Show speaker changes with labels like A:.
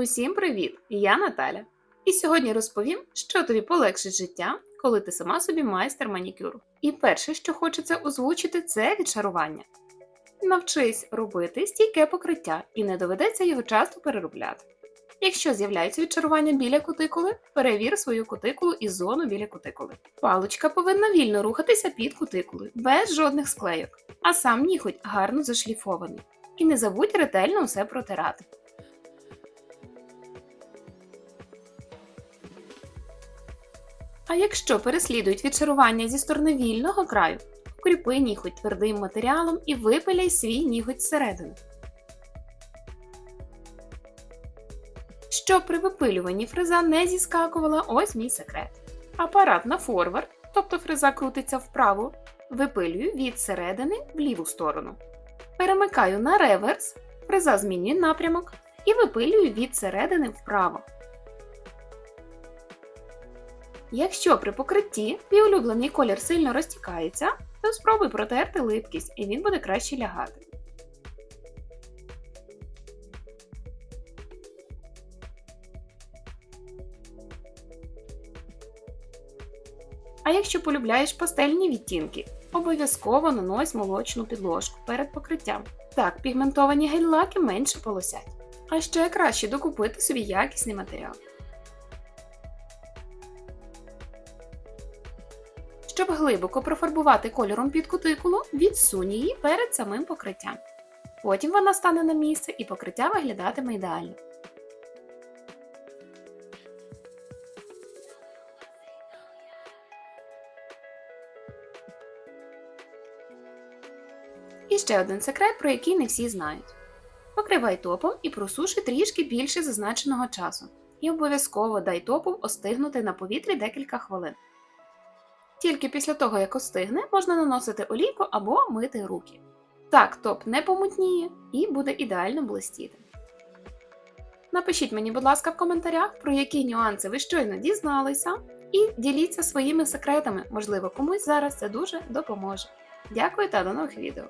A: Усім привіт! Я Наталя. І сьогодні розповім, що тобі полегшить життя, коли ти сама собі майстер манікюру. І перше, що хочеться озвучити, це відшарування. Навчись робити стійке покриття і не доведеться його часто переробляти. Якщо з'являється відчарування біля кутикули, перевір свою кутикулу і зону біля кутикули. Паличка повинна вільно рухатися під кутикулою, без жодних склейок, а сам ніготь гарно зашліфований. І не забудь ретельно усе протирати. А якщо переслідують відшарування зі сторони вільного краю, укріпи ніготь твердим матеріалом і випиляй свій ніготь зсередини. Щоб при випилюванні фреза не зіскакувала, ось мій секрет. Апарат на форвард, тобто фреза крутиться вправо, випилюю від середини в ліву сторону. Перемикаю на реверс, фреза змінює напрямок і випилюю від середини вправо. Якщо при покритті твій колір сильно розтікається, то спробуй протерти липкість і він буде краще лягати. А якщо полюбляєш пастельні відтінки, обов'язково нанось молочну підложку перед покриттям. Так пігментовані гель-лаки менше полосять. А ще краще докупити собі якісний матеріал. Щоб глибоко профарбувати кольором під кутикулу, відсунь її перед самим покриттям. Потім вона стане на місце і покриття виглядатиме ідеально. І ще один секрет, про який не всі знають. Покривай топом і просушуй трішки більше зазначеного часу. І обов'язково дай топу остигнути на повітрі декілька хвилин. Тільки після того, як остигне, можна наносити олійку або мити руки. Так топ не помутніє і буде ідеально блистіти. Напишіть мені, будь ласка, в коментарях, про які нюанси ви щойно дізналися, і діліться своїми секретами, можливо, комусь зараз це дуже допоможе. Дякую та до нових відео!